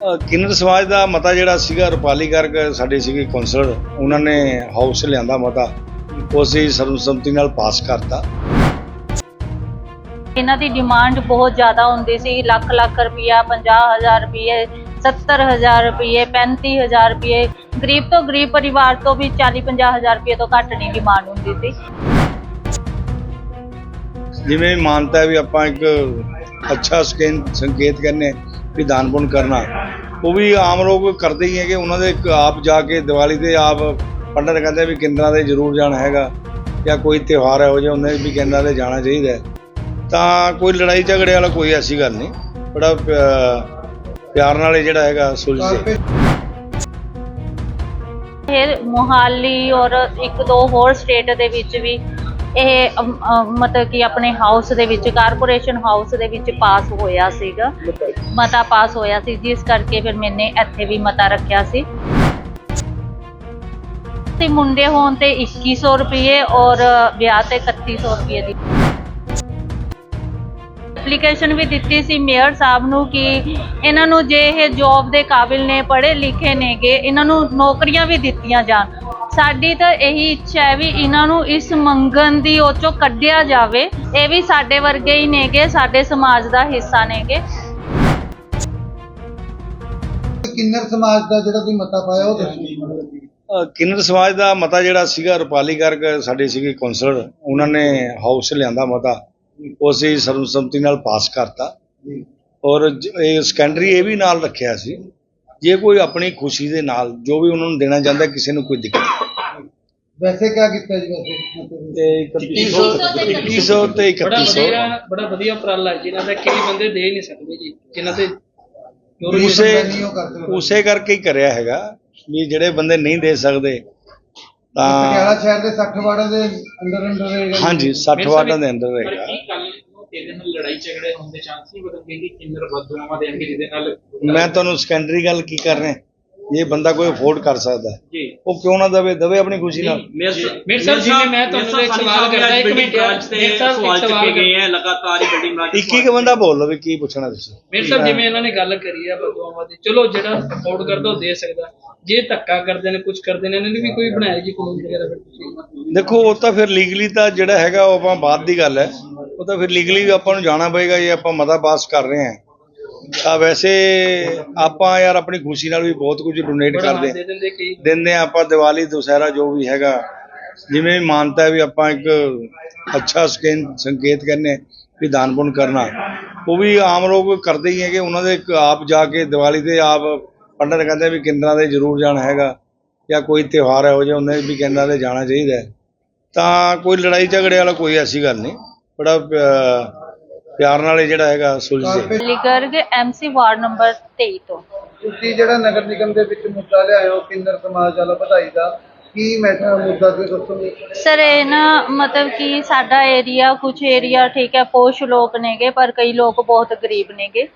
ਕਿੰਨਰ ਸਮਾਜ ਦਾ ਮਤਾ ਜਿਹੜਾ ਸੀਗਾ ਰੁਪਾਲੀ ਗਰਗ ਸਾਡੇ ਸੀਗੇ ਕਾਉਂਸਲਰ ਉਹਨਾਂ ਨੇ ਹਾਊਸ ਲਿਆਂਦਾ ਮਤਾ। ਉਹ ਅਸੀਂ ਸਰਵਸੰਮਤੀ ਨਾਲ ਪਾਸ ਕਰਤਾ। ਇਹਨਾਂ ਦੀ ਡਿਮਾਂਡ ਬਹੁਤ ਜ਼ਿਆਦਾ ਹੁੰਦੀ ਸੀ। ਲੱਖ ਲੱਖ ਰੁਪਈਆ 50000 ਰੁਪਏ 70000 ਰੁਪਏ 35000 ਰੁਪਏ ਗਰੀਬ ਤੋਂ ਗਰੀਬ ਪਰਿਵਾਰ ਤੋਂ ਵੀ 40 50000 ਰੁਪਏ ਤੋਂ ਘੱਟ ਨਹੀਂ ਡਿਮਾਂਡ ਹੁੰਦੀ ਸੀ। ਜਿਵੇਂ ਮਾਨਤਾ ਵੀ ਆਪਾਂ ਇੱਕ ਅੱਛਾ ਸਕੇਨ ਸੰਕੇਤ ਕਰਨੇ ਵੀ ਦਾਨ ਪੁੰਨ ਕਰਨਾ। ਉਹ ਵੀ ਆਮ ਲੋਕ ਕਰਦੇ ਹੀ ਹੈਗੇ, ਉਹਨਾਂ ਦੇ ਆਪ ਜਾ ਕੇ ਦੀਵਾਲੀ ਤੇ ਆਪ ਪੰਡਤ ਕਹਿੰਦੇ ਵੀ ਕਿੰਦਰਾਂ ਦੇ ਜ਼ਰੂਰ ਜਾਣਾ ਹੈਗਾ, ਜਾਂ ਕੋਈ ਤਿਉਹਾਰ ਇਹੋ ਜਿਹਾ ਹੁੰਦਾ ਵੀ ਕਿੰਦਰਾਂ ਦੇ ਜਾਣਾ ਚਾਹੀਦਾ ਤਾਂ ਕੋਈ ਲੜਾਈ ਝਗੜੇ ਵਾਲਾ ਕੋਈ ਐਸੀ ਗੱਲ ਨਹੀਂ, ਬੜਾ ਪਿਆਰ ਨਾਲ ਜਿਹੜਾ ਹੈਗਾ ਸੁਲਝੇ। ਇਹ ਮੁਹਾਲੀ ਔਰ ਇੱਕ ਦੋ ਹੋਰ ਸਟੇਟ ਦੇ ਵਿੱਚ ਵੀ ਇਹ ਅਮ, ਅਮ, ਮਤਲਬ ਕਿ ਆਪਣੇ ਹਾਊਸ ਦੇ ਵਿੱਚ ਕਾਰਪੋਰੇਸ਼ਨ ਹਾਊਸ ਦੇ ਵਿੱਚ ਪਾਸ ਹੋਇਆ ਸੀਗਾ। ਮਤਾ ਪਾਸ ਹੋਇਆ ਸੀ ਜਿਸ ਕਰਕੇ ਫਿਰ ਮੈਨੇ ਇੱਥੇ ਵੀ ਮਤਾ ਰੱਖਿਆ ਸੀ। ਤੇ ਮੁੰਡੇ ਹੋਣ ਤੇ 2100 ਰੁਪਏ ਔਰ ਵਿਆਹ ਤੇ 3100 ਰੁਪਏ ਦੀ ਐਪਲੀਕੇਸ਼ਨ ਵੀ ਦਿੱਤੀ ਸੀ ਮੇਅਰ ਸਾਹਿਬ ਨੂੰ ਕਿ ਇਹਨਾਂ ਨੂੰ ਜੇ ਇਹ ਜੌਬ ਦੇ ਕਾਬਿਲ ਨੇ ਪੜ੍ਹੇ ਲਿਖੇ ਨੇਗੇ ਇਹਨਾਂ ਨੂੰ ਨੌਕਰੀਆਂ ਵੀ ਦਿੱਤੀਆਂ ਜਾਣ। ਸਾਡੀ ਤਾਂ ਇਹੀ ਇੱਛਾ ਹੈ ਵੀ ਇਹਨਾਂ ਨੂੰ ਇਸ ਮੰਗਣ ਦੀ ਉਹ ਚੋਂ ਕੱਢਿਆ ਜਾਵੇ। ਇਹ ਵੀ ਸਾਡੇ ਵਰਗੇ ਹੀ ਨੇਗੇ ਸਾਡੇ ਸਮਾਜ ਦਾ ਹਿੱਸਾ ਨੇਗੇ। ਕਿੰਨਰ ਸਮਾਜ ਦਾ ਜਿਹੜਾ ਤੁਸੀਂ ਮਤਾ ਪਾਇਆ ਉਹ ਦੱਸੋ ਅ, ਕਿੰਨਰ ਸਮਾਜ ਦਾ ਮਤਾ ਜਿਹੜਾ ਸੀਗਾ ਰੁਪਾਲੀ ਗਰਗ ਸਾਡੇ ਸੀਗੇ ਕਾਉਂਸਲਰ ਉਹਨਾਂ ਨੇ ਹਾਊਸ ਲਿਆਂਦਾ ਮਤਾ। ਉਹ ਅਸੀਂ ਸਰਵਸੰਮਤੀ ਨਾਲ ਪਾਸ ਕਰਤਾ। ਔਰ ਜ- ਇਹ ਸੈਕੰਡਰੀ ਇਹ ਵੀ ਨਾਲ ਰੱਖਿਆ ਸੀ। ਜੇ ਕੋਈ ਆਪਣੀ ਖੁਸ਼ੀ ਦੇ ਨਾਲ ਜੋ ਵੀ ਉਹਨਾਂ ਨੂੰ ਦੇਣਾ ਚਾਹੁੰਦਾ ਕਿਸੇ ਨੂੰ ਕੋਈ ਦਿੱਕਤ ਨਹੀਂ। ਵੈਸੇ ਕਿਆ ਕੀਤਾ ਜੀ ਵੈਸੇ ਮਤੇ ਤੇ 2100 ਤੇ ਬੜਾ 3100 ਵਧੀਆ ਬੜਾ ਵਧੀਆ ਉਪਰਾਲਾ ਹੈ ਜਿਨ੍ਹਾਂ ਦਾ ਕਈ ਬੰਦੇ ਦੇ ਨਹੀਂ ਸਕਦੇ ਜੀ। ਜਿਨ੍ਹਾਂ ਤੇ ਉਸੇ। ਉਸੇ ਕਰਕੇ ਹੀ ਕਰਿਆ ਹੈਗਾ ਵੀ ਜਿਹੜੇ ਬੰਦੇ ਨਹੀਂ ਦੇ ਸਕਦੇ ਤਾਂ ਪਟਿਆਲਾ ਸ਼ਹਿਰ ਦੇ 60 ਵਾਰਡਾਂ ਦੇ ਅੰਦਰ ਅੰਦਰ ਰਹੇਗਾ ਹਾਂਜੀ 60 ਵਾਟਾਂ ਦੇ ਅੰਦਰ ਰਹੇਗਾ। ਕੀ ਕੱਲ ਨੂੰ ਇਹਦੇ ਨਾਲ ਲੜਾਈ ਝਗੜੇ ਹੋਣ ਦੇ ਚਾਂਸ ਨਹੀਂ ਬਦਲਦੇ ਕਿ ਕਿੰਨਰ ਬਦਲਾਵਾਂ ਦੇਣਗੇ ਜਿਹਦੇ ਨਾਲ ਮੈਂ ਤੁਹਾਨੂੰ ਸੈਕੰਡਰੀ ਗੱਲ ਕੀ ਕਰ ਰਿਹਾ ਜੇ ਬੰਦਾ ਕੋਈ ਅਫੋਰਡ ਕਰ ਸਕਦਾ। ਹੈ, ਜੀ। ਉਹ ਕਿਉਂ ਨਾ ਦਵੇ ਦਵੇ ਆਪਣੀ ਖੁਸ਼ੀ ਨਾਲ। ਮੇਰੇ ਸਾਹਿਬ ਜਿਵੇਂ ਮੈਂ ਤੁਹਾਨੂੰ ਇੱਕ ਸਵਾਲ ਕਰਦਾ ਇੱਕ ਮਿੰਟ। ਮੇਰੇ ਸਾਹਿਬ ਸਵਾਲ ਚੁੱਕੇ ਗਏ ਹੈ ਲਗਾਤਾਰ ਹੀ ਬਿਲਡਿੰਗ ਬਣਾ ਇੱਕ ਇੱਕ ਬੰਦਾ ਬੋਲ ਲਵੇ ਕੀ ਪੁੱਛਣਾ ਤੁਸੀਂ? ਮੇਰੇ ਸਾਹਿਬ ਜਿਵੇਂ ਇਹਨਾਂ ਨੇ ਗੱਲ ਕਰੀ ਆ ਬਦੂਆਵਾਂ ਦੀ। ਚਲੋ ਜਿਹੜਾ ਅਫੋਰਡ ਕਰਦਾ ਉਹ ਦੇ ਸਕਦਾ। ਜੇ ਧੱਕਾ ਕਰਦੇ ਨੇ ਕੁਝ ਕਰਦੇ ਨੇ ਇਹਨਾਂ ਨੇ ਵੀ ਕੋਈ ਬਣਾਇਆ ਜੀ ਕਾਨੂੰਨ ਵਗੈਰਾ ਫਿਰ ਤੁਸੀਂ? ਦੇਖੋ ਉਹ ਤਾਂ ਫਿਰ ਲੀਗਲੀ ਤਾਂ ਜਿਹੜਾ ਹੈਗਾ ਉਹ ਆਪਾਂ ਬਾਅਦ ਦੀ ਗੱਲ ਹੈ। ਉਹ ਤਾਂ ਫਿਰ ਲੀਗਲੀ ਆਪਾਂ ਨੂੰ ਜਾਣਾ ਪਏਗਾ ਜੇ ਆਪਾਂ ਮਤਾ ਪਾਸ ਕਰ ਰਹੇ ਹਾਂ। ਤਾਂ ਵੈਸੇ ਆਪਾਂ ਯਾਰ ਆਪਣੀ ਖੁਸ਼ੀ ਨਾਲ ਵੀ ਬਹੁਤ ਕੁਝ ਡੋਨੇਟ ਕਰਦੇ ਦਿੰਦੇ ਹਾਂ ਆਪਾਂ ਦੀਵਾਲੀ ਦੁਸਹਿਰਾ ਜੋ ਵੀ ਹੈਗਾ। ਜਿਵੇਂ ਵੀ ਮਾਨਤਾ ਹੈ ਵੀ ਆਪਾਂ ਇੱਕ ਅੱਛਾ ਸੰਕੇਤ ਕਰਨੇ ਵੀ ਦਾਨ ਪੁੰਨ ਕਰਨਾ। ਉਹ ਵੀ ਆਮ ਲੋਕ ਕਰਦੇ ਹੀ ਹੈਗੇ ਉਹਨਾਂ ਦੇ ਆਪ ਜਾ ਕੇ ਦੀਵਾਲੀ ਤੇ ਆਪ ਪੰਡਤ ਕਹਿੰਦੇ ਵੀ ਕਿੰਦਰਾਂ ਦੇ ਜ਼ਰੂਰ ਜਾਣਾ ਹੈਗਾ ਜਾਂ ਕੋਈ ਤਿਉਹਾਰ ਇਹੋ ਜਿਹਾ ਹੁੰਦਾ ਵੀ ਕਿੰਦਰਾਂ ਦੇ ਜਾਣਾ ਚਾਹੀਦਾ ਹੈ। ਤਾਂ ਕੋਈ ਲੜਾਈ ਝਗੜੇ ਵਾਲਾ ਕੋਈ ਐਸੀ ਗੱਲ ਨਹੀਂ। ਬੜਾ ਪਿਆਰ ਨਾਲ ਇਹ ਜਿਹੜਾ ਹੈਗਾ ਸੁਲਝੇ ਕਾਰਪੋਰੇਸ਼ਨ ਲਿਗਰਗ ਐਮਸੀ ਵਾਰਡ ਨੰਬਰ 23 ਤੋਂ। ਤੁਸੀਂ ਜਿਹੜਾ ਨਗਰ ਨਿਗਮ ਦੇ ਵਿੱਚ ਮੁੱਦਾ ਲਿਆਏ ਹੋ ਕਿੰਨਰ ਸਮਾਜ ਵਾਲਾ ਵਧਾਈ ਦਾ ਕੀ ਮੈਟਰ ਮੁੱਦਾ ਤੁਸੀਂ ਦੱਸੋਗੇ ਸਰ, ਇਹ ਨਾ ਮਤਲਬ ਕਿ ਸਾਡਾ ਏਰੀਆ ਕੁਝ ਏਰੀਆ ਠੀਕ ਹੈ, ਪੋਸ਼ ਲੋਕ ਨੇਗੇ, ਪਰ ਕਈ ਲੋਕ ਬਹੁਤ ਗਰੀਬ ਨੇਗੇ।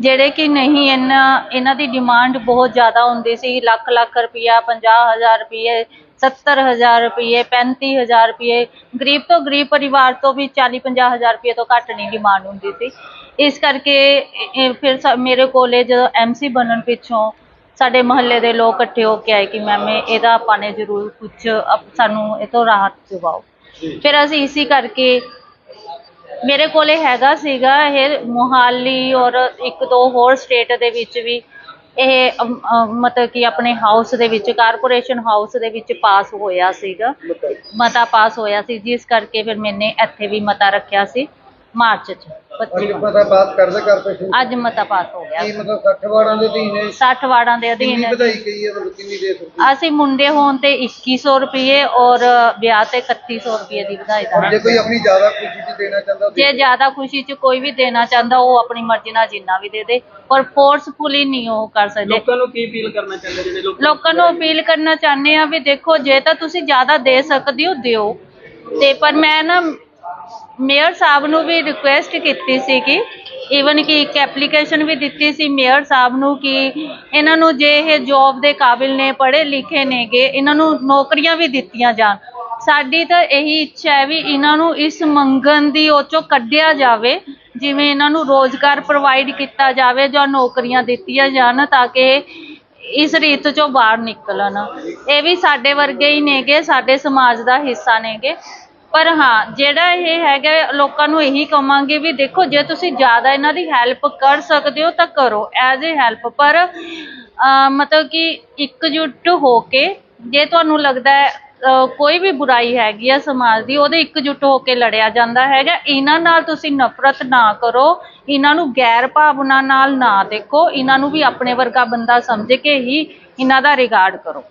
ਜਿਹੜੇ ਕਿ ਨਹੀਂ ਇਹਨਾਂ ਇਹਨਾਂ ਦੀ ਡਿਮਾਂਡ ਬਹੁਤ ਜ਼ਿਆਦਾ ਹੁੰਦੀ ਸੀ। ਲੱਖ ਲੱਖ ਰੁਪਈਆ 50000 ਰੁਪਏ 70000 ਰੁਪਏ 35000 ਰੁਪਏ ਗਰੀਬ ਤੋਂ ਗਰੀਬ ਪਰਿਵਾਰ ਤੋਂ ਵੀ 40 50000 ਰੁਪਏ ਤੋਂ ਘੱਟ ਨਹੀਂ ਡਿਮਾਂਡ ਹੁੰਦੀ ਸੀ। ਇਸ ਕਰਕੇ ਇਹ- ਇਹ ਫਿਰ ਸਾ- ਮੇਰੇ ਕੋਲੇ ਜਦੋਂ ਐਮਸੀ ਬਣਨ ਪਿੱਛੋਂ ਸਾਡੇ ਮਹੱਲੇ ਦੇ ਲੋਕ ਇਕੱਠੇ ਹੋ ਕੇ ਆਏ ਕਿ ਮੈਮ ਇਹ- ਇਹਦਾ ਆਪਾਂ ਨੇ ਜ਼ਰੂਰ ਕੁਝ ਸਾਨੂੰ ਇਹ ਤੋਂ ਰਾਹਤ ਦਿਵਾਓ। ਫਿਰ ਅਸੀਂ ਇਸੀ ਕਰਕੇ ਮੇਰੇ ਕੋਲੇ ਹੈਗਾ ਸੀਗਾ ਇਹ ਮੁਹਾਲੀ ਔਰ ਇੱਕ ਦੋ ਹੋਰ ਸਟੇਟ ਦੇ ਵਿੱਚ ਵੀ ਇਹ ਮਤਲਬ ਕਿ ਆਪਣੇ ਹਾਊਸ ਦੇ ਵਿੱਚ ਕਾਰਪੋਰੇਸ਼ਨ ਹਾਊਸ ਦੇ ਵਿੱਚ ਪਾਸ ਹੋਇਆ ਸੀਗਾ। ਮਤਾ। ਪਾਸ ਹੋਇਆ ਸੀ ਜਿਸ ਕਰਕੇ ਫਿਰ ਮੈਨੇ ਇੱਥੇ ਵੀ ਮਤਾ ਰੱਖਿਆ ਸੀ। ਮਾਰਚ ਚ 25 ਅੱਜ ਪਤਾ ਬਾਤ ਕਰਦੇ ਕਾਰਪੋਰੇਸ਼ਨ ਅੱਜ ਮਤਾ ਪਾਸ ਹੋ ਗਿਆ। ਕੀ ਮਤਲਬ 60 ਵਾਰਡਾਂ ਦੇ ਅਧੀਨ ਹੈ? 60 ਵਾਰਡਾਂ ਦੇ ਕਿੰਨੀ ਅਧੀਨ ਵਧਾਈ ਗਈ ਹੈ ਮਤਲਬ ਕਿੰਨੀ ਦੇ ਸਕਦੇ ਅਸੀਂ ਮੁੰਡੇ ਹੋਣ ਤੇ 2100 ਰੁਪਏ ਔਰ ਵਿਆਹ ਤੇ 3100 ਰੁਪਏ ਦੀ ਵਧਾਈ ਜੇ ਦਾਂਗੇ ਕੋਈ ਆਪਣੀ ਜ਼ਿਆਦਾ ਖੁਸ਼ੀ ਚ ਦੇਣਾ ਚਾਹੁੰਦਾ ਉਹ ਦੇ ਜੇ ਜ਼ਿਆਦਾ ਖੁਸ਼ੀ ਚ ਕੋਈ ਵੀ ਦੇਣਾ ਚਾਹੁੰਦਾ ਉਹ ਆਪਣੀ ਮਰਜ਼ੀ ਨਾਲ ਜਿੰਨਾ ਵੀ ਦੇ ਦੇ। ਪਰ ਫੋਰਸਫੁਲੀ ਨਹੀਂ ਉਹ ਕਰ ਸਕਦੇ। ਲੋਕਾਂ ਨੂੰ ਕੀ ਅਪੀਲ ਕਰਨਾ ਚਾਹੁੰਦੇ ਜਿਹੜੇ ਲੋਕ ਲੋਕਾਂ ਨੂੰ ਅਪੀਲ ਕਰਨਾ ਚਾਹੁੰਦੇ ਆ ਵੀ ਦੇਖੋ ਜੇ ਤਾਂ ਤੁਸੀਂ ਜ਼ਿਆਦਾ ਦੇ ਸਕਦੇ ਹੋ ਦਿਓ। ਤੇ ਪਰ ਮੈਂ ਨਾ ਮੇਅਰ ਸਾਹਿਬ ਨੂੰ ਵੀ ਰਿਕੁਐਸਟ ਕੀਤੀ ਸੀ ਕਿ ਈਵਨ ਕਿ ਇੱਕ ਐਪਲੀਕੇਸ਼ਨ ਵੀ ਦਿੱਤੀ ਸੀ ਮੇਅਰ ਸਾਹਿਬ ਨੂੰ ਕਿ ਇਹਨਾਂ ਨੂੰ ਜੇ ਇਹ ਜੌਬ ਦੇ ਕਾਬਿਲ ਨੇ, ਪੜ੍ਹੇ ਲਿਖੇ ਨੇਗੇ, ਇਹਨਾਂ ਨੂੰ ਨੌਕਰੀਆਂ ਵੀ ਦਿੱਤੀਆਂ ਜਾਣ। ਸਾਡੀ ਤਾਂ ਇਹੀ ਇੱਛਾ ਹੈ ਵੀ ਇਹਨਾਂ ਨੂੰ ਇਸ ਮੰਗਣ ਦੀ ਉਹ ਚੋਂ ਕੱਢਿਆ ਜਾਵੇ, ਜਿਵੇਂ ਇਹਨਾਂ ਨੂੰ ਰੋਜ਼ਗਾਰ ਪ੍ਰੋਵਾਈਡ ਕੀਤਾ ਜਾਵੇ ਜਾਂ ਨੌਕਰੀਆਂ ਦਿੱਤੀਆਂ ਜਾਣ ਤਾਂ ਕਿ ਇਸ ਰੀਤ ਚੋਂ ਬਾਹਰ ਨਿਕਲਣ। ਇਹ ਵੀ ਸਾਡੇ ਵਰਗੇ ਹੀ ਨੇਗੇ, ਸਾਡੇ ਸਮਾਜ ਦਾ ਹਿੱਸਾ ਨੇਗੇ। ਪਰ ਹਾਂ, ਜਿਹੜਾ ਇਹ ਹੈਗਾ, ਲੋਕਾਂ ਨੂੰ ਇਹੀ ਕਵਾਂਗੇ ਵੀ ਦੇਖੋ, ਜੇ ਤੁਸੀਂ ਜ਼ਿਆਦਾ ਇਹਨਾਂ ਦੀ ਹੈਲਪ ਕਰ ਸਕਦੇ ਹੋ ਤਾਂ ਕਰੋ ਐਜ਼ ਏ ਹੈਲਪ ਪਰ ਮਤਲਬ ਕਿ ਇਕਜੁੱਟ ਹੋ ਕੇ, ਜੇ ਤੁਹਾਨੂੰ ਲੱਗਦਾ ਹੈ ਕੋਈ ਵੀ ਬੁਰਾਈ ਹੈਗੀ ਆ ਸਮਾਜ ਦੀ, ਉਹਦੇ ਇਕਜੁੱਟ ਹੋ ਕੇ ਲੜਿਆ ਜਾਂਦਾ ਹੈਗਾ। ਇਹਨਾਂ ਨਾਲ ਤੁਸੀਂ ਨਫ਼ਰਤ ਨਾ ਕਰੋ, ਇਹਨਾਂ ਨੂੰ ਗੈਰ ਭਾਵਨਾ ਨਾਲ ਨਾ ਦੇਖੋ, ਇਹਨਾਂ ਨੂੰ ਵੀ ਆਪਣੇ ਵਰਗਾ ਬੰਦਾ ਸਮਝ ਕੇ ਹੀ ਇਹਨਾਂ ਦਾ ਰਿਗਾਰਡ ਕਰੋ।